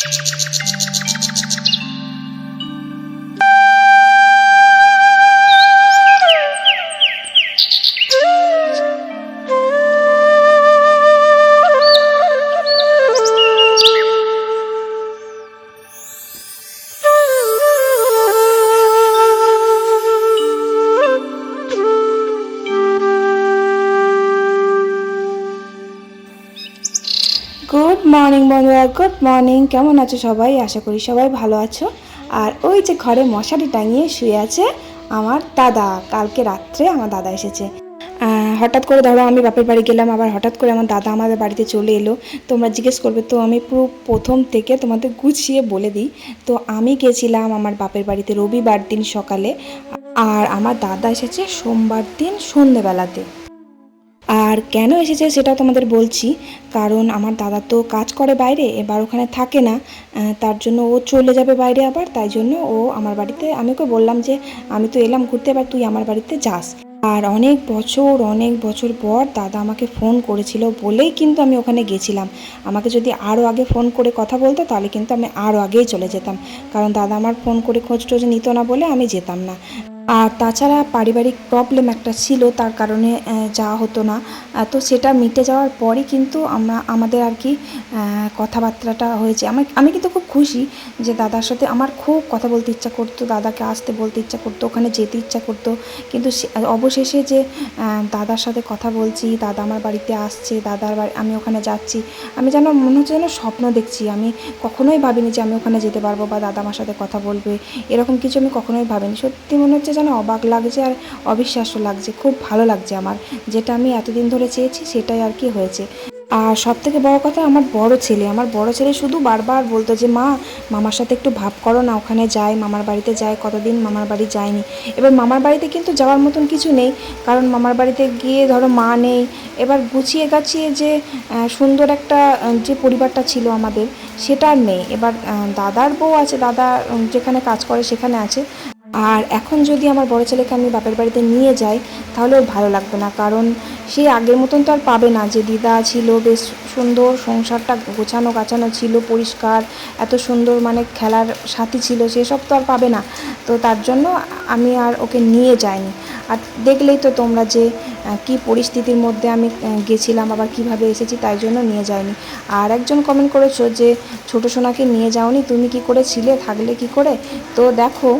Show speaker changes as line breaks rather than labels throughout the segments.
Good বন্ধুরা good morning কেমন আছো সবাই? আশা করি সবাই ভালো আছো। আর ওই যে ঘরে মশারি টাঙিয়ে শুয়ে আছে আমার দাদা। কালকে রাত্রে আমার দাদা এসেছে। হঠাৎ করে ধরো আমি বাপের বাড়ি গেলাম, আবার হঠাৎ করে আমার দাদা আমাদের বাড়িতে চলে এলো। তোমরা জিজ্ঞেস করবে, তো আমি পুরো প্রথম থেকে তোমাদের গুছিয়ে বলে দিই। তো আমি গেছিলাম আমার বাপের বাড়িতে রবিবার দিন সকালে। আর আমার দাদা এসেছে সোমবার দিন সন্ধেবেলাতে। আর কেন এসেছে সেটাও তোমাদের বলছি। কারণ আমার দাদা তো কাজ করে বাইরে, এবার ওখানে থাকে না। তার জন্য ও চলে যাবে বাইরে আবার, তাই জন্য ও আমার বাড়িতে, আমি ওকে বললাম যে, আমি তো এলাম ঘুরতে, এবার তুই আমার বাড়িতে যাস। আর অনেক বছর অনেক বছর পর দাদা আমাকে ফোন করেছিল বলেই কিন্তু আমি ওখানে গেছিলাম। আমাকে যদি আরও আগে ফোন করে কথা বলতো, তাহলে কিন্তু আমি আরও আগেই চলে যেতাম। কারণ দাদা আমার ফোন করে খোঁজ টোজ নিত না বলে আমি যেতাম না। আর তাছাড়া পারিবারিক প্রবলেম একটা ছিল, তার কারণে যাওয়া হতো না। তো সেটা মিটে যাওয়ার পরই কিন্তু আমরা, আমাদের আর কি কথাবার্তাটা হয়েছে। আমি আমি কিন্তু খুব খুশি যে দাদার সাথে আমার খুব কথা বলতে ইচ্ছা করতো, দাদাকে আসতে বলতে ইচ্ছা করতো, ওখানে যেতে ইচ্ছা করতো। কিন্তু অবশেষে যে দাদার সাথে কথা বলছি, দাদা আমার বাড়িতে আসছে, দাদার বাড়ি, আমি ওখানে যাচ্ছি, আমি যেন, মনে হচ্ছে যেন স্বপ্ন দেখছি। আমি কখনোই ভাবিনি যে আমি ওখানে যেতে পারব বা দাদা আমার সাথে কথা বলবে, এরকম কিছু আমি কখনোই ভাবিনি। সত্যি মনে হচ্ছে যেন অবাক লাগছে আর অবিশ্বাস্য লাগছে। খুব ভালো লাগছে আমার। যেটা আমি এতদিন ধরে চেয়েছি, সেটাই আর কি হয়েছে। আর সব থেকে বড় কথা, আমার বড় ছেলে। আমার বড় ছেলে শুধু বারবার বলতো যে, মা, মামার সাথে একটু ভাব করো না, ওখানে যাই, মামার বাড়িতে যাই, কতদিন মামার বাড়ি যায়নি এবার মামার বাড়িতে কিন্তু যাওয়ার মতন কিছু নেই, কারণ মামার বাড়িতে গিয়ে ধরো মা নেই। এবার গুছিয়ে গাছিয়ে যে সুন্দর একটা যে পরিবারটা ছিল আমাদের, সেটা আর নেই। এবার দাদার বউ আছে, দাদা যেখানে কাজ করে সেখানে আছে। আর এখন যদি আমার বড় ছেলেকে আমি বাপের বাড়িতে নিয়ে যাই, তাহলে ওর ভালো লাগবে না। কারণ সে আগের মতন তো আর পাবে না যে দিদা ছিল, বেশ সুন্দর সংসারটা গোছানো গাছানো ছিল, পরিষ্কার, এত সুন্দর মানে খেলার সাথী ছিল সেসব তো আর পাবে না। তো তার জন্য আমি আর ওকে নিয়ে যাইনি। আর দেখলেই তো তোমরা যে কি পরিস্থিতির মধ্যে আমি গেছিলাম, আবার কীভাবে এসেছি, তাই জন্য নিয়ে যাইনি। আর একজন কমেন্ট করেছ যে, ছোটো সোনাকে নিয়ে যাওনি, তুমি কি করে ছিলে, থাকলে কি করে? তো দেখো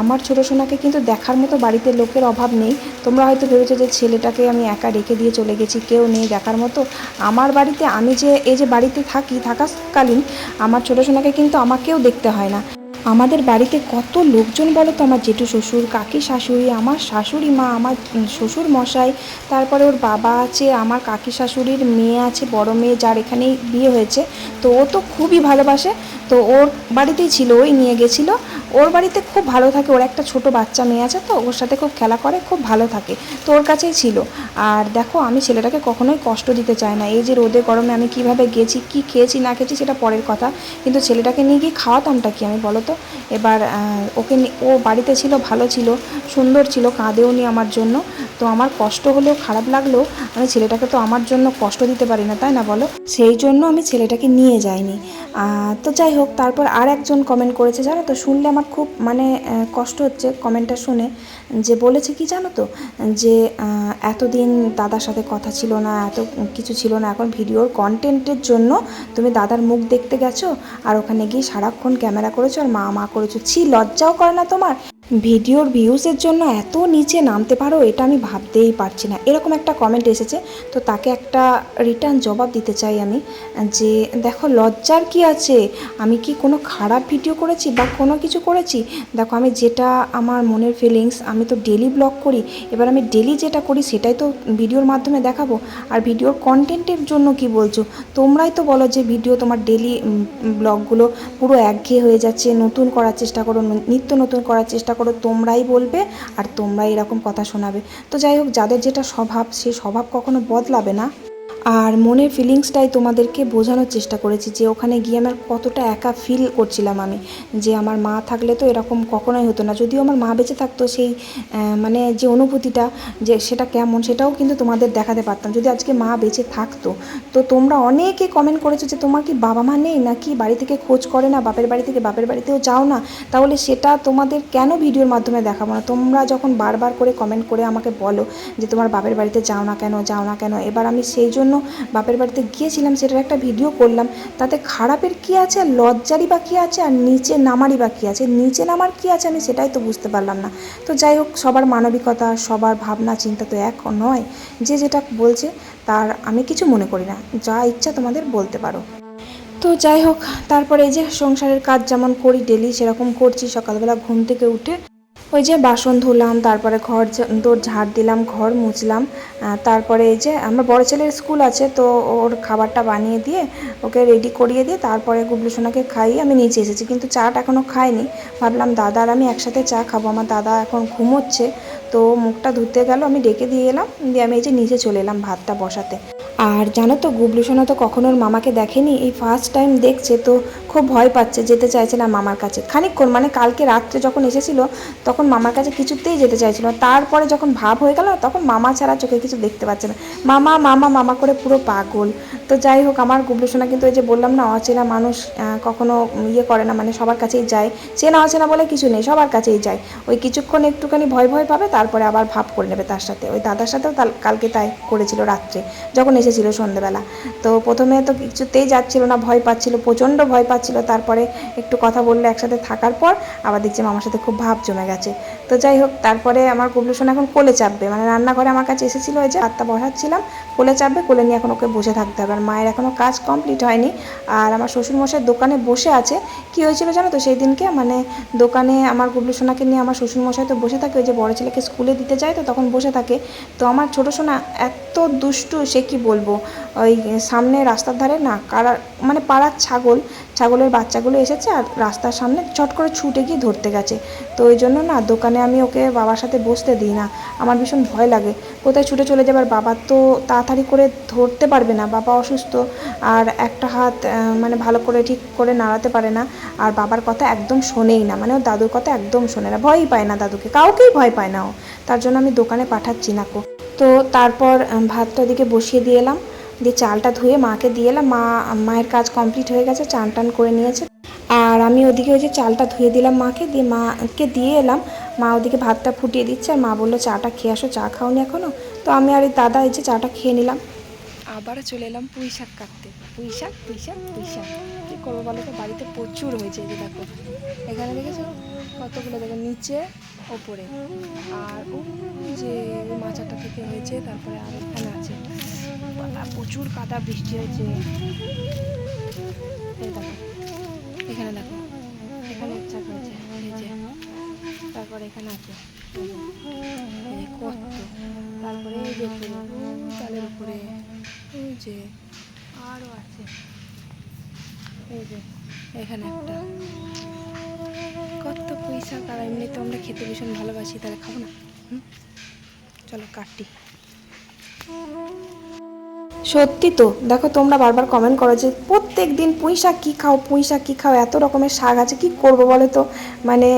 আমার ছোটো সোনাকে কিন্তু দেখার মতো বাড়িতে লোকের অভাব নেই। তোমরা হয়তো ভেবেছো যে ছেলেটাকে আমি একা রেখে দিয়ে চলে গেছি, কেউ নেই দেখার মতো। আমার বাড়িতে আমি যে এই যে বাড়িতে থাকি, থাকাকালীন আমার ছোটো সোনাকে কিন্তু আমাকেও দেখতে হয় না। আমাদের বাড়িতে কত লোকজন বলো তো? আমার জেঠু শ্বশুর, কাকি শাশুড়ি, আমার শাশুড়ি মা, আমার শ্বশুর মশাই, তারপরে ওর বাবা আছে, আমার কাকি শাশুড়ির মেয়ে আছে, বড় মেয়ে যার এখানেই বিয়ে হয়েছে। তো ও তো খুবই ভালোবাসে। তো ওর বাড়িতেই ছিল, ওই নিয়ে গেছিল। ওর বাড়িতে খুব ভালো থাকে, ওর একটা ছোট বাচ্চা মেয়ে আছে তো, ওর সাথে খুব খেলা করে, খুব ভালো থাকে। তো ওর কাছেই ছিল। আর দেখো, আমি ছেলেটাকে কখনোই কষ্ট দিতে চাই না। এই যে রোদে গরমে আমি কীভাবে গেছি, কি খেয়েছি, না খেয়েছি সেটা পরের কথা। কিন্তু ছেলেটাকে নিয়ে গিয়ে খাওয়াতামটা কি আমি বলো তো? এবার ওকে ও বাড়িতে ছিল, ভালো ছিল, সুন্দর ছিল কাঁদেও নি আমার জন্য। তো আমার কষ্ট হলেও খারাপ লাগলেও আমি ছেলেটাকে তো আমার জন্য কষ্ট দিতে পারি না, তাই না বলো? সেই জন্য আমি ছেলেটাকে নিয়ে যাইনি। তো যাই হোক, তারপর আর একজন কমেন্ট করেছে, জানো তো? শুনলে আমার খুব মানে কষ্ট হচ্ছে কমেন্টটা শুনে। যে বলেছে কি জানো তো? যে এতদিন দাদার সাথে কথা ছিল না, এত কিছু ছিল না। এখন ভিডিওর কন্টেন্টের জন্য তুমি দাদার মুখ দেখতে গেছো, আর ওখানে গিয়ে সারাক্ষণ ক্যামেরা করেছ, আর মা মা করেছ। ছি, লজ্জাও করে না তোমার? ভিডিওর ভিউজের জন্য এত নিচে নামতে পারো, এটা আমি ভাবতেই পারছি না। এরকম একটা কমেন্ট এসেছে, তো তাকে একটা রিটার্ন জবাব দিতে চাই আমি, যে দেখো লজ্জার কি আছে? আমি কি কোনো খারাপ ভিডিও করেছি বা কোনো কিছু করেছি? দেখো আমি যেটা আমার মনের ফিলিংস আমি তো ডেলি ব্লগ করি, এবার আমি ডেলি যেটা করি সেটাই তো ভিডিওর মাধ্যমে দেখাবো। আর ভিডিওর কন্টেন্টের জন্য কি বলছো? তোমরাই তো বলো যে ভিডিও তোমার ডেলি ব্লগগুলো পুরো একঘেয়ে হয়ে যাচ্ছে, নতুন করার চেষ্টা করো, নিত্য নতুন করার চেষ্টা করো। তোমরাই বলবে আর তোমরাই এরকম কথা শোনাবে। তো যাই হোক, যাদের যেটা স্বভাব, সেই স্বভাব কখনো বদলাবে না। আর মনের ফিলিংসটাই তোমাদেরকে বোঝানোর চেষ্টা করেছি যে ওখানে গিয়ে আমার কতটা একা ফিল করছিলাম আমি। যে আমার মা থাকলে তো এরকম কখনোই হতো না। যদিও আমার মা বেঁচে থাকতো সেই মানে যে অনুভূতিটা, যে সেটা কেমন সেটাও কিন্তু তোমাদের দেখাতে পারতাম। যদি আজকে মা বেঁচে থাকতো, তো তোমরা অনেকে কমেন্ট করেছ যে তোমার কি বাবা মা নেই নাকি বাড়ি থেকে খোঁজ করে না, বাপের বাড়ি থেকে বাপের বাড়িতেও যাও না? তাহলে সেটা তোমাদের কেন ভিডিওর মাধ্যমে দেখাবো না? তোমরা যখন বারবার করে কমেন্ট করে আমাকে বলো যে তোমার বাপের বাড়িতে যাও না কেন, যাও না কেন, এবার আমি সেই জন্য বাপের বাড়িতে গিয়েছিলাম, সেটার একটা ভিডিও করলাম। তাতে খারাপের কী আছে আর লজ্জারই বা কী আছে, আর নিচে নামারই বা কী আছে? নিচে নামার কী আছে আমি সেটাই তো বুঝতে পারলাম না। তো যাই হোক, সবার মানবিকতা, সবার ভাবনা, চিন্তা তো এক নয়। যে যেটা বলছে, তার আমি কিছু মনে করি না। যা ইচ্ছা তোমাদের বলতে পারো। তো যাই হোক, তারপরে এই যে সংসারের কাজ যেমন করি ডেলি সেরকম করছি। সকালবেলা ঘুম থেকে উঠে ওই যে বাসন ধুলাম, তারপরে ঘর দোর ঝাড় দিলাম, ঘর মুছলাম তারপরে এই যে আমার বড় ছেলের স্কুল আছে, তো ওর খাবারটা বানিয়ে দিয়ে ওকে রেডি করিয়ে দিয়ে তারপরে গুবলু সোনাকে খাইয়ে আমি নিচে এসেছি। কিন্তু চাটা এখনও খাইনি। ভাবলাম, দাদা আর আমি একসাথে চা খাব। আমার দাদা এখন ঘুমোচ্ছে। তো মুখটা ধুতে গেল, আমি ডেকে দিয়ে এলাম। দিয়ে আমি এই যে নিচে চলে এলাম ভাতটা বসাতে। আর জানো তো, গুবলু সোনা তো কখনো ওর মামাকে দেখেনি। এই ফার্স্ট টাইম দেখছে তো খুব ভয় পাচ্ছে, যেতে চাইছে না মামার কাছে। খানিকক্ষণ মানে কালকে রাত্রে যখন এসেছিল, তখন মামার কাছে কিছুতেই যেতে চাইছিল তারপরে যখন ভাব হয়ে গেল, তখন মামা ছাড়া চোখে কিছু দেখতে পাচ্ছে না। মামা মামা মামা করে পুরো পাগল। তো যাই হোক, আমার গুবলু সোনা কিন্তু ওই যে বললাম না, অচেনা মানুষ কখনো ইয়ে করে না মানে সবার কাছেই যায়। চেনা অচেনা বলে কিছু নেই, সবার কাছেই যায়। ওই কিছুক্ষণ একটুখানি ভয় ভয় পাবে, তারপরে আবার ভাব করে নেবে তার সাথে। ওই দাদার সাথেও কালকে তাই করেছিল রাত্রে। যখন এসেছিল সন্ধেবেলা। তো প্রথমে তো কিছুতেই যাচ্ছিল না, ভয় পাচ্ছিল, প্রচণ্ড ভয় পাচ্ছিল। তারপরে একটু কথা বললে একসাথে থাকার পর, আবার দেখছি মামার সাথে খুব ভাব জমে গেছে। তো যাই হোক, তারপরে আমার গুবলু সোনা এখন কোলে চাপবে। মানে রান্নাঘরে আমার কাছে এসেছিল ওই যে আত্মা বসাচ্ছিলাম, কোলে চাপবে, কোলে নিয়ে এখন ওকে বসে থাকতে হবে। আর মায়ের এখনও কাজ কমপ্লিট হয়নি। আর আমার শ্বশুরমশাই দোকানে বসে আছে। কি হয়েছিল জানো তো, সেই দিনকে মানে দোকানে আমার গুবলু সোনাকে নিয়ে আমার শ্বশুরমশাই তো বসে থাকে, ওই যে বড় ছেলেকে স্কুলে দিতে যায় তো তখন বসে থাকে। তো আমার ছোটো সোনা এত দুষ্টু, সে কি বলব? ওই সামনে রাস্তার ধারে না, কারা মানে পাড়ার ছাগল ছাগলের বাচ্চাগুলো এসেছে আর রাস্তার সামনে চট করে ছুটে গিয়ে ধরতে গেছে। তো ওই জন্য না দোকানে আমি ওকে বাবার সাথে বসতে দিই না। আমার ভীষণ ভয় লাগে। কোথায় ছুটে চলে যাবার বাবা তো তাড়াতাড়ি করে ধরতে পারবে না। বাবা অসুস্থ আর একটা হাত মানে ভালো করে ঠিক করে নাড়াতে পারে না। আর বাবার কথা একদম শোনেই না। মানে ও দাদুর কথা একদম শোনে না। ভয়ই পায় না দাদুকে। কাউকেই ভয় পায় না ও। তার জন্য আমি দোকানে পাঠাচ্ছি না কো তো তারপর ভাতটা ওদিকে বসিয়ে দিয়ে এলাম। দিয়ে চালটা ধুয়ে মাকে দিয়ে এলাম। মা, মায়ের কাজ কমপ্লিট হয়ে গেছে, চান টান করে নিয়েছে। আর আমি ওদিকে ওই যে চালটা ধুয়ে দিলাম মাকে দিয়ে মাকে দিয়ে এলাম। মা ওদিকে ভাতটা ফুটিয়ে দিচ্ছে আর মা বলল, চাটা খেয়ে আসো, চা খাওনি এখনও তো আমি আর এই দাদা এই যে চাটা খেয়ে নিলাম। আবার চলে এলাম পুঁই শাক কাটতে। পুঁই শাক পুঁই শাক পুঁই শাক। কী করব বলো তো? বাড়িতে প্রচুর হয়েছে যে দেখো। এখানে দেখেছ? কতগুলো দেখো? নিচে, ওপরে। আর যে মাচাটা থেকে হয়েছে, তারপরে আর এখানে আছে। প্রচুর কাদা বৃষ্টি হয়েছে। এখানে দেখো, এখানে হয়েছে এই তারপরে এখানে আছে কত, তারপরে যে তালের উপরে যে আরও আছে, এই যে, এখানে একটা। কত পয়সা আর এমনি তো আমরা খেতে ভীষণ ভালোবাসি, তাহলে খাব না? চলো কাটি সত্যি তো। দেখো, তোমরা বারবার কমেন্ট করো যে প্রত্যেক দিন পুঁই শাক কী খাও, পুঁই শাক কী খাও, এত রকমের শাক আছে, কী করব বলো তো? মানে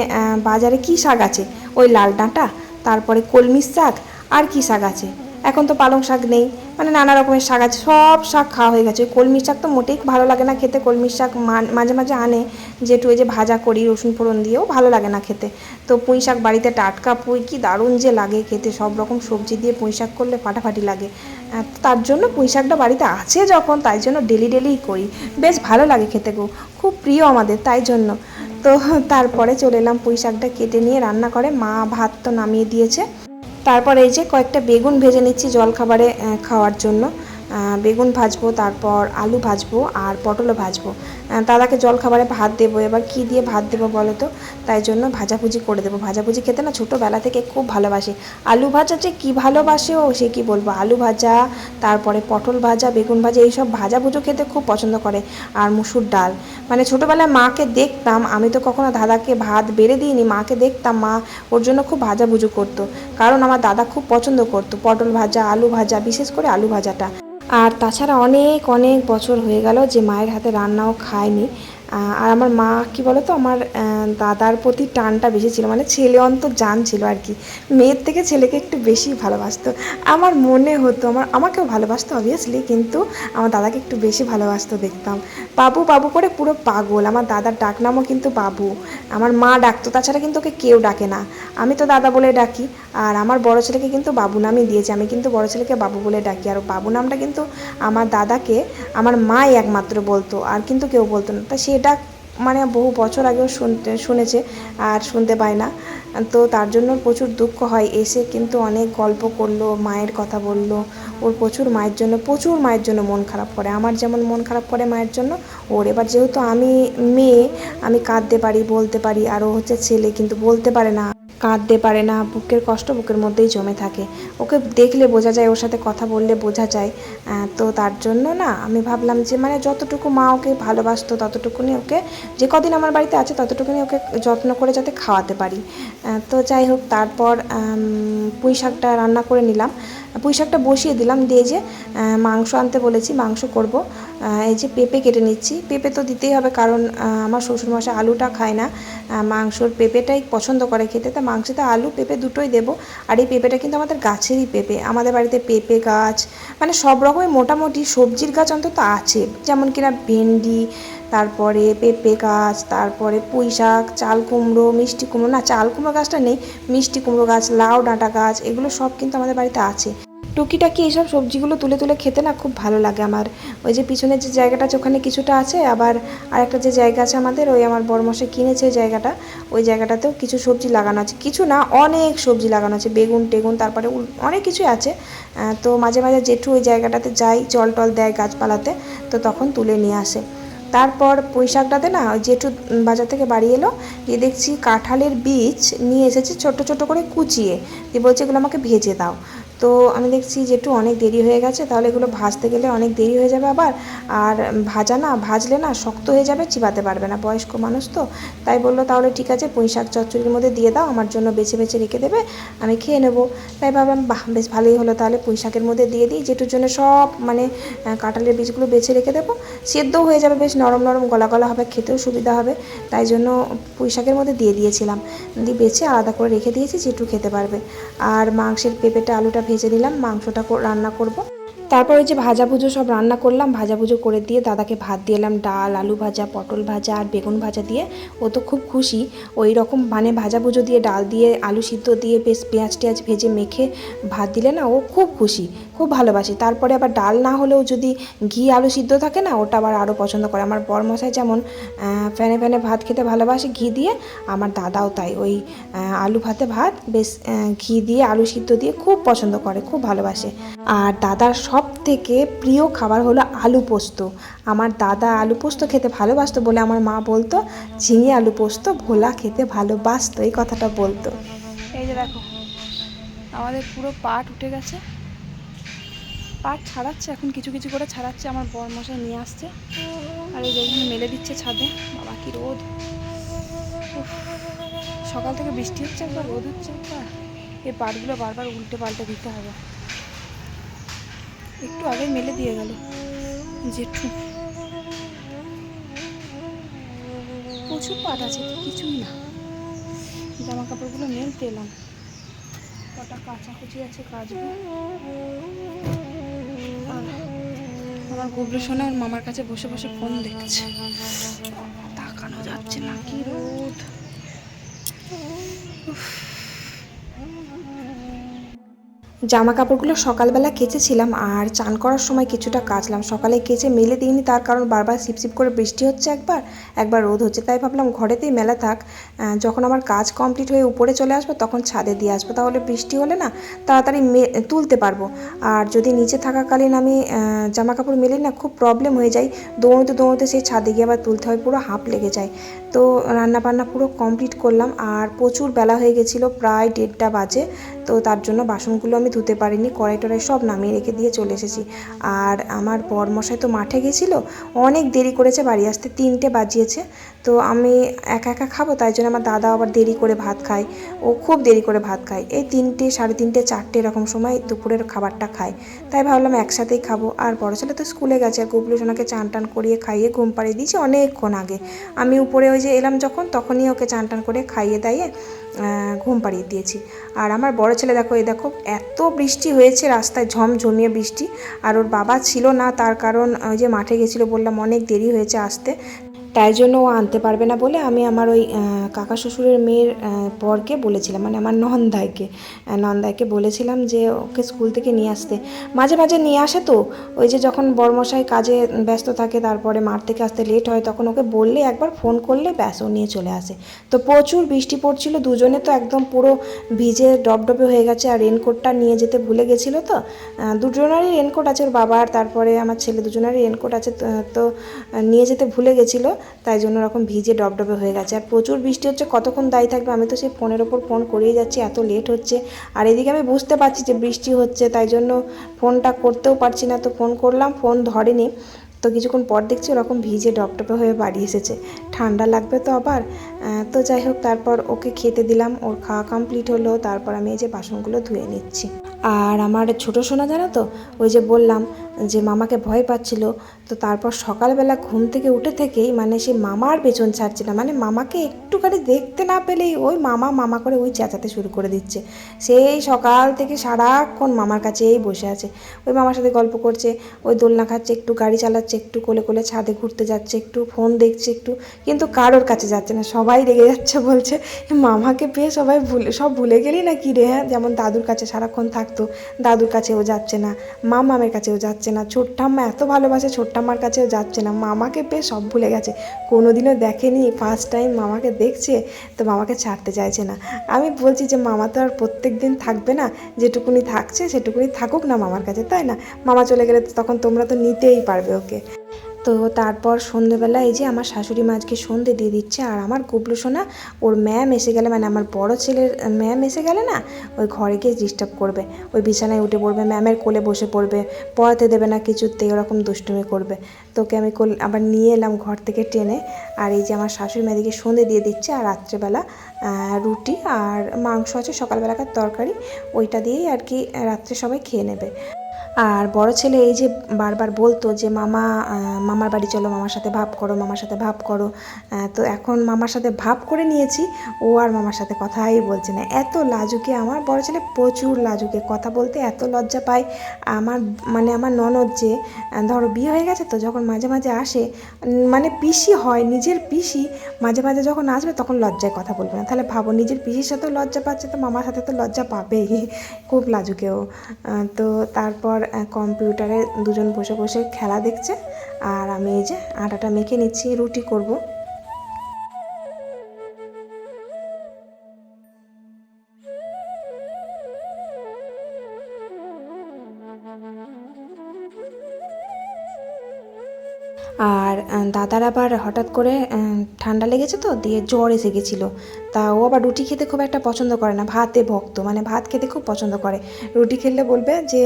বাজারে কি শাক আছে? ওই লাল ডাঁটা, তারপরে কলমির শাক, আর কি শাক আছে? এখন তো পালং শাক নেই। মানে নানা রকমের শাক আছে, সব শাক খাওয়া হয়ে গেছে। ওই কলমির শাক তো মোটেই ভালো লাগে না খেতে, কলমির শাক মাঝে মাঝে আনে। যেটু যে ভাজা করি, রসুন ফোড়ন দিয়েও ভালো লাগে না খেতে। তো পুঁই শাক বাড়িতে টাটকা পুঁই, কি দারুণ যে লাগে খেতে। সব রকম সবজি দিয়ে পুঁই শাক করলে ফাটাফাটি লাগে। তার জন্য পুঁই শাকটা বাড়িতে আছে যখন, তাই জন্য ডেলি ডেলিই করি। বেশ ভালো লাগে খেতে গো, খুব প্রিয় আমাদের, তাই জন্য। তো তারপরে চলে এলাম পুঁই শাকটা কেটে নিয়ে রান্না করে। মা ভাত তো নামিয়ে দিয়েছে। তারপর এই যে কয়েকটা বেগুন ভেজে নিচ্ছি জল খাবারে খাওয়ার জন্য। বেগুন ভাজবো, তারপর আলু ভাজবো আর পটলও ভাজবো। দাদাকে জলখাবারে ভাত দেবো, এবার কি দিয়ে ভাত দেবো বলো তো? তাই জন্য ভাজাভুজি করে দেবো। ভাজাভুজি খেতে না ছোটোবেলা থেকে খুব ভালোবাসে। আলু ভাজা যে কী ভালোবাসে ও, সে কি বলব? আলু ভাজা, তারপরে পটল ভাজা, বেগুন ভাজা, এইসব ভাজাভুজো খেতে খুব পছন্দ করে। আর মুসুর ডাল। মানে ছোটোবেলায় মাকে দেখতাম, আমি তো কখনো দাদাকে ভাত বেড়ে দিইনি, মাকে দেখতাম মা ওর জন্য খুব ভাজা ভুজো করতো। কারণ আমার দাদা খুব পছন্দ করতো, পটল ভাজা, আলু ভাজা, বিশেষ করে আলু ভাজাটা। আর তাছাড়া অনেক অনেক বছর হয়ে গেল যে মায়ের হাতে রান্নাও খায়নি। আর আমার মা, কি বলতো? আমার দাদার প্রতি টানটা বেশি ছিল। মানে ছেলে অন্তর জান ছিল আর কি। মেয়ের থেকে ছেলেকে একটু বেশি ভালোবাসতো। আমার মনে হতো, আমার, আমাকেও ভালোবাসতো অবভিয়াসলি কিন্তু আমার দাদাকে একটু বেশি ভালোবাসতো দেখতাম। বাবু বাবু করে পুরো পাগল। আমার দাদার ডাকনামও কিন্তু বাবু। আমার মা ডাকতো, তাছাড়া কিন্তু ওকে কেউ ডাকে না। আমি তো দাদা বলে ডাকি। আর আমার বড় ছেলেকে কিন্তু বাবু নামই দিয়েছে। আমি কিন্তু বড় ছেলেকে বাবু বলে ডাকি। আর বাবু নামটা কিন্তু আমার দাদাকে আমার মাই একমাত্র বলতো, আর কিন্তু কেউ বলতো না। তা সেটা মানে বহু বছর আগেও শুনতে, শুনেছে আর শুনতে পায় না। তো তার জন্য প্রচুর দুঃখ হয়। এসে কিন্তু অনেক গল্প করল, মায়ের কথা বলল। ওর প্রচুর মায়ের জন্য, প্রচুর মায়ের জন্য মন খারাপ করে। আমার যেমন মন খারাপ করে মায়ের জন্য, ওর এবার যেহেতু আমি মেয়ে, আমি কাঁদতে পারি, বলতে পারি, আর ও হচ্ছে ছেলে, কিন্তু বলতে পারে না। কাঁদতে পারে না, বুকের কষ্ট বুকের মধ্যেই জমে থাকে। ওকে দেখলে বোঝা যায়, ওর সাথে কথা বললে বোঝা যায়। তো তার জন্য না, আমি ভাবলাম যে মানে যতটুকু মা ওকে ভালোবাসতো, ততটুকুনি ওকে যে কদিন আমার বাড়িতে আছে, ততটুকুনি ওকে যত্ন করে যাতে খাওয়াতে পারি। তো যাই হোক, তারপর পুঁই শাকটা রান্না করে নিলাম। পুঁই শাকটা বসিয়ে দিলাম, দিয়ে যে মাংস আনতে বলেছি, মাংস করব। এই যে পেঁপে কেটে নিচ্ছি। পেঁপে তো দিতেই হবে, কারণ আমার শ্বশুরমশাই আলুটা খায় না। মাংসর পেঁপেটাই পছন্দ করে খেতে। তা মাংসতে আলু, পেঁপে দুটোই দেবো। আর এই পেঁপেটা কিন্তু আমাদের গাছেরই পেঁপে। আমাদের বাড়িতে পেঁপে গাছ মানে সব রকমের মোটামুটি সবজির গাছ অন্তত আছে। যেমন কিনা ভেন্ডি, তারপরে পেঁপে গাছ, তারপরে পুঁই শাক, চাল কুমড়ো, মিষ্টি কুমড়ো। না, চাল কুমড়ো গাছটা নেই, মিষ্টি কুমড়ো গাছ, লাউ ডাঁটা গাছ, এগুলো সব কিন্তু আমাদের বাড়িতে আছে। টুকিটাকি এইসব সবজিগুলো তুলে তুলে খেতে না খুব ভালো লাগে আমার। ওই যে পিছনের যে জায়গাটা আছে, ওখানে কিছুটা আছে, আবার আরেকটা যে জায়গা আছে আমাদের, ওই আমার বড়মশাই কিনেছে জায়গাটা। ওই জায়গাটাতেও কিছু সবজি লাগানো আছে। কিছু না, অনেক সবজি লাগানো আছে, বেগুন, টেগুন, তারপরে অনেক কিছুই আছে। তো মাঝে মাঝে জেঠু ওই জায়গাটাতে যাই জল টল দেয় গাছপালাতে, তো তখন তুলে নিয়ে আসে। তারপর পুঁই শাকটাতে না, ওই জেঠু বাজার থেকে বাড়ি এলো দিয়ে দেখছি কাঁঠালের বীজ নিয়ে এসেছে ছোট ছোট করে কুচিয়ে। দিয়ে বলছে, এগুলো আমাকে ভেজে দাও। তো আমি দেখছি যে একটু অনেক দেরি হয়ে গেছে, তাহলে এগুলো ভাজতে গেলে অনেক দেরি হয়ে যাবে আবার। আর ভাজা না, ভাজলে না শক্ত হয়ে যাবে, চিবাতে পারবে না, বয়স্ক মানুষ তো। তাই বলল, তাহলে ঠিক আছে, পুঁই শাক চচ্চড়ির মধ্যে দিয়ে দাও, আমার জন্য বেছে বেছে রেখে দেবে, আমি খেয়ে নেব। তাই ভাবলাম বেশ ভালোই হলো, তাহলে পুঁই শাকের মধ্যে দিয়ে দিই, যেটুর জন্য সব মানে কাঁঠালের বীজগুলো বেছে রেখে দেবো। সেদ্ধও হয়ে যাবে, বেশ নরম নরম গলা গলা হবে, খেতেও সুবিধা হবে, তাই জন্য পুঁই শাকের মধ্যে দিয়ে দিয়েছিলাম। দিয়ে বেছে আলাদা করে রেখে দিয়েছি যেটু খেতে পারবে। আর মাংসের পেঁপেটা, আলুটা ভেজে নিলাম, মাংসটা রান্না করব। তারপর ওই যে ভাজা ভুজো সব রান্না করলাম, ভাজা ভুজো করে দিয়ে দাদাকে ভাত দিলাম ডাল, আলু ভাজা, পটল ভাজা আর বেগুন ভাজা দিয়ে। ও তো খুব খুশি, ওই রকম মানে ভাজা ভুজো দিয়ে, ডাল দিয়ে, আলু সিদ্ধ দিয়ে বেশ পেঁয়াজ টেয়াজ ভেজে মেখে ভাত দিলে না ও খুব খুশি। খুব ভালোবাসে। তারপরে আবার ডাল না হলেও যদি ঘি আলু সিদ্ধ থাকে না, ওটা আবার আরও পছন্দ করে। আমার বরমশাই যেমন ফ্যানে ফ্যানে ভাত খেতে ভালোবাসে ঘি দিয়ে, আমার দাদাও তাই। ওই আলু ভাতে ভাত, বেশ ঘি দিয়ে, আলু সিদ্ধ দিয়ে খুব পছন্দ করে, খুব ভালোবাসে। আর দাদার সব থেকে প্রিয় খাবার হলো আলু পোস্ত। আমার দাদা আলু পোস্ত খেতে ভালোবাসতো বলে আমার মা বলতো, ঝিঙে আলু পোস্ত ভোলা খেতে ভালোবাসতো, এই কথাটা বলতো।
এই যে দেখো, আমাদের পুরো পাট উঠে গেছে। পাট ছাড়াচ্ছে, এখন কিছু কিছু করে ছাড়াচ্ছে, আমার বর মশাই নিয়ে আসছে। আর এই যে এখানে মেলে দিচ্ছে ছাদে, বাবা কি রোদ। সকাল থেকে বৃষ্টি হচ্ছে একবার, রোদ হচ্ছে একবার। এই পাটগুলো বারবার উল্টে পাল্টে দিতে হবে। একটু আগে মেলে দিয়ে গেল, জেঠু। প্রচুর পাট আছে কিছুই না। জামা কাপড়গুলো মেলতে এলাম। কটা কাচাকুচি আছে কাচবো। আর আমার গুবলু সোনা ওর মামার কাছে বসে বসে ফোন দেখছে। তাকানো যাচ্ছে না, কি রোদ।
জামা কাপড়গুলো সকালবেলা কেচেছিলাম আর চান করার সময় কিছুটা কাচলাম। সকালে কেচে মেলে দিইনি, তার কারণ বারবার সিপসিপ করে বৃষ্টি হচ্ছে একবার একবার রোদ হচ্ছে, তাই ভাবলাম ঘরেতেই মেলা থাক। যখন আমার কাজ কমপ্লিট হয়ে উপরে চলে আসব, তখন ছাদে দিয়ে আসব, তাহলে বৃষ্টি হলে না তাড়াতাড়ি তুলতে পারব। আর যদি নিচে থাকাকালীন আমি জামা কাপড় মেলি না, খুব প্রবলেম হয়ে যায় দৌড়তে দৌড়তে সেই ছাদে গিয়ে আবার তুলতে হয়, পুরো হাঁপ লেগে যায়। তো রান্না বান্না পুরো কমপ্লিট করলাম, আর প্রচুর বেলা হয়ে গেছিল, প্রায় দেড়টা বাজে। তো তার জন্য বাসনগুলো আমি ধুতে পারিনি, কড়াই টড়াই সব নামিয়ে রেখে দিয়ে চলে এসেছি। আর আমার বরমশাই তো মাঠে গেছিল, অনেক দেরি করেছে বাড়ি আসতে, তিনটে বাজিয়েছে। তো আমি একা একা খাব, তাই জন্য আমার দাদা আবার দেরি করে ভাত খায়, ও খুব দেরি করে ভাত খায়। এই তিনটে, সাড়ে তিনটে, চারটে এরকম সময় দুপুরের খাবারটা খায়। তাই ভাবলাম একসাথেই খাব। আর বড় ছেলে তো স্কুলে গেছে আর গুবলু সোনাকে চান টান করিয়ে খাইয়ে ঘুম পাড়িয়ে দিয়েছি অনেকক্ষণ আগে। আমি উপরে ওই যে এলাম যখন, তখনই ওকে চান টান করে খাইয়ে দাইয়ে ঘুম পাড়িয়ে দিয়েছি। আর আমার বড় ছেলে, দেখো, এই দেখো, এত বৃষ্টি হয়েছে রাস্তায় ঝমঝমিয়ে বৃষ্টি। আর ওর বাবা ছিল না, তার কারণ ওই যে মাঠে গেছিল বললাম, অনেক দেরি হয়েছে আসতে। তাই জন্য ও আনতে পারবে না বলে আমি আমার ওই কাকা শ্বশুরের মেয়ের পরকে বলেছিলাম মানে আমার নন্দাইকে নন্দাইকে বলেছিলাম যে ওকে স্কুল থেকে নিয়ে আসতে। মাঝে মাঝে নিয়ে আসে তো ওই যে যখন বড়মশাই কাজে ব্যস্ত থাকে তারপরে মার থেকে আসতে লেট হয় তখন ওকে বললে একবার ফোন করলে ব্যাস ও নিয়ে চলে আসে। তো প্রচুর বৃষ্টি পড়ছিল দুজনে তো একদম পুরো ভিজে ডবডবে হয়ে গেছে আর রেনকোটটা নিয়ে যেতে ভুলে গেছিল তো দুজনারই রেনকোট আছে ওর বাবার তারপরে আমার ছেলে দুজনেরই রেনকোট আছে তো, নিয়ে যেতে ভুলে গেছিল। তাই জন্য ওরকম ভিজে ডবডবে হয়ে গেছে। আর প্রচুর বৃষ্টি হচ্ছে, কতক্ষণ দায়ী থাকবে? আমি তো সেই ফোনের ওপর ফোন করেই যাচ্ছি, এত লেট হচ্ছে। আর এদিকে আমি বুঝতে পারছি যে বৃষ্টি হচ্ছে, তাই জন্য ফোনটা করতেও পারছি না। তো ফোন করলাম, ফোন ধরেনি। তো কিছুক্ষণ পর দেখছি ওরকম ভিজে ডপটপে হয়ে বাড়ি এসেছে। ঠান্ডা লাগবে তো আবার। তো যাই হোক, তারপর ওকে খেতে দিলাম। ওর খাওয়া কমপ্লিট হলো। তারপর আমি এই যে বাসনগুলো ধুয়ে নিচ্ছি। আর আমার ছোটো সোনা, জানো তো, ওই যে বললাম যে মামাকে ভয় পাচ্ছিল। তো তারপর সকালবেলা ঘুম থেকে উঠে থেকেই মানে সে মামার পেছন ছাড়ছে না মানে মামাকে একটুখানি দেখতে না পেলেই ওই মামা মামা করে ওই চেঁচাতে শুরু করে দিচ্ছে। সেই সকাল থেকে সারাক্ষণ মামার কাছেই বসে আছে। ওই মামার সাথে গল্প করছে, ওই দোলনা খাচ্ছে, একটু গাড়ি চালাচ্ছে, একটু কোলে কোলে ছাদে ঘুরতে যাচ্ছে, একটু ফোন দেখছে, একটু, কিন্তু কারোর কাছে যাচ্ছে না। সবাই রেগে যাচ্ছে, বলছে, মামাকে পেয়ে সবাই ভুলে, সব ভুলে গেলি না কি রে হ্যাঁ? যেমন দাদুর কাছে সারাক্ষণ থাকতো, দাদুর কাছেও যাচ্ছে না মামামের কাছেও যাচ্ছে না ছোট্টাম্মা এত ভালোবাসে ছোট্টাম্মার কাছেও যাচ্ছে না, মামাকে পেয়ে সব ভুলে গেছে, কোনোদিনও দেখেনি ফার্স্ট টাইম মামাকে দেখছে, তো মামাকে ছাড়তে চাইছে না। আমি বলছি যে, মামা তো আর প্রত্যেক দিন থাকবে না, যেটুকুনি থাকছে সেটুকুনি থাকুক না মামার কাছে, তাই না? মামা চলে গেলে তখন তোমরা তো নিতেই পারবে ওকে। তো তারপর সন্ধেবেলা এই যে আমার শাশুড়ি মা আজকে সন্ধে দিয়ে দিচ্ছে, আর আমার গুবলু সোনা, ওর ম্যাম এসে গেলে মানে আমার বড় ছেলের, ম্যাম এসে গেলে না, ওই ঘরে গিয়ে ডিস্টার্ব করবে। ওই বিছানায় উঠে পড়বে, ম্যামের কোলে বসে পড়বে, পড়াতে দেবে না কিছুতেই, ওরকম দুষ্টুমি করবে। তোকে আমি কোল আবার নিয়ে এলাম ঘর থেকে টেনে, আর এই যে আমার শাশুড়ি মেয়েদিকে সন্ধে দিয়ে দিচ্ছে, আর রাত্রেবেলা রুটি আর মাংস আছে, সকালবেলাকার তরকারি, ওইটা দিয়েই আর কি রাত্রে সবাই খেয়ে নেবে। আর বড় ছেলে এই যে বারবার বলতো যে, মামা মামার বাড়ি চলো, মামার সাথে ভাব করো, মামার সাথে ভাব করো। তো এখন মামার সাথে ভাব করে নিয়েছি, ও আর মামার সাথে কথাই বলছে না। এত লাজুকে আমার, বড় ছেলে প্রচুর লাজুকে, কথা বলতে এত লজ্জা পায়। আমার মানে আমার ননদ যে, ধরো বিয়ে হয়ে গেছে তো, যখন মাঝে মাঝে আসে মানে পিসি হয়, নিজের পিসি, মাঝে মাঝে যখন আসবে তখন লজ্জায় কথা বলবে না। তাহলে ভাবো, নিজের পিসির সাথেও লজ্জা পাচ্ছে তো মামার সাথে তো লজ্জা পাবেই। খুব লাজুকেও তো তারপর কম্পিউটারে দুজন বসে বসে খেলা দেখছে। আর আমি এই যে আটাটা মেখে নিচ্ছি, রুটি করব। আর দাদার আবার হঠাৎ করে ঠান্ডা লেগেছে তো, দিয়ে জ্বর এসে গেছিল। তা ও আবার রুটি খেতে খুব একটা পছন্দ করে না, ভাতে ভক্ত মানে ভাত খেতে খুব পছন্দ করে। রুটি খেলে বলবে যে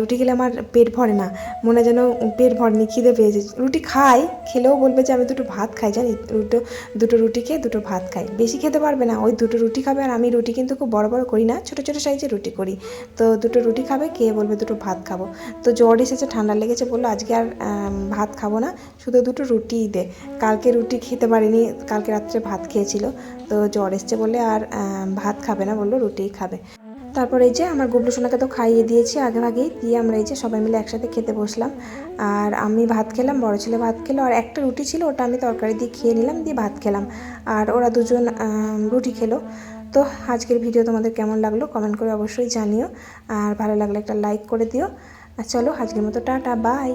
রুটি খেলে আমার পেট ভরে না, মনে যেন পেট ভরেনি, খিদে পেয়েছে। রুটি খাই, খেলেও বলবে যে, আমি দুটো ভাত খাই জানি দুটো দুটো রুটি খেয়ে দুটো ভাত খাই। বেশি খেতে পারবে না, ওই দুটো রুটি খাবে, আর আমি রুটি কিন্তু খুব বড় বড় করি না, ছোটো ছোটো সাইজে রুটি করি। তো দুটো রুটি খাবে, খেয়ে বলবে দুটো ভাত খাব। তো জ্বর এসেছে, ঠান্ডা লেগেছে, বলল আজকে আর ভাত খাব না, শুধু দুটো রুটিই দে। কালকে রুটি খেতে পারিনি, কালকে রাত্রে ভাত খেয়েছিল, তো জ্বর এসছে বলে আর ভাত খাবে না বলল, রুটিই খাবে। তারপর এই যে আমার গুবলু সোনাকে তো খাইয়ে দিয়েছি আগে দিয়ে আমরা এই যে সবাই মিলে একসাথে খেতে বসলাম। আর আমি ভাত খেলাম, বড় ছেলে ভাত খেলো, আর একটা রুটি ছিল, ওটা আমি তরকারি দিয়ে খেয়ে নিলাম, দিয়ে ভাত খেলাম। আর ওরা দুজন রুটি খেলো। তো আজকের ভিডিও তোমাদের কেমন লাগল কমেন্ট করে অবশ্যই জানিও। আর ভালো লাগলে একটা লাইক করে দিও। আর চলো আজকের মতো টাটা, বাই।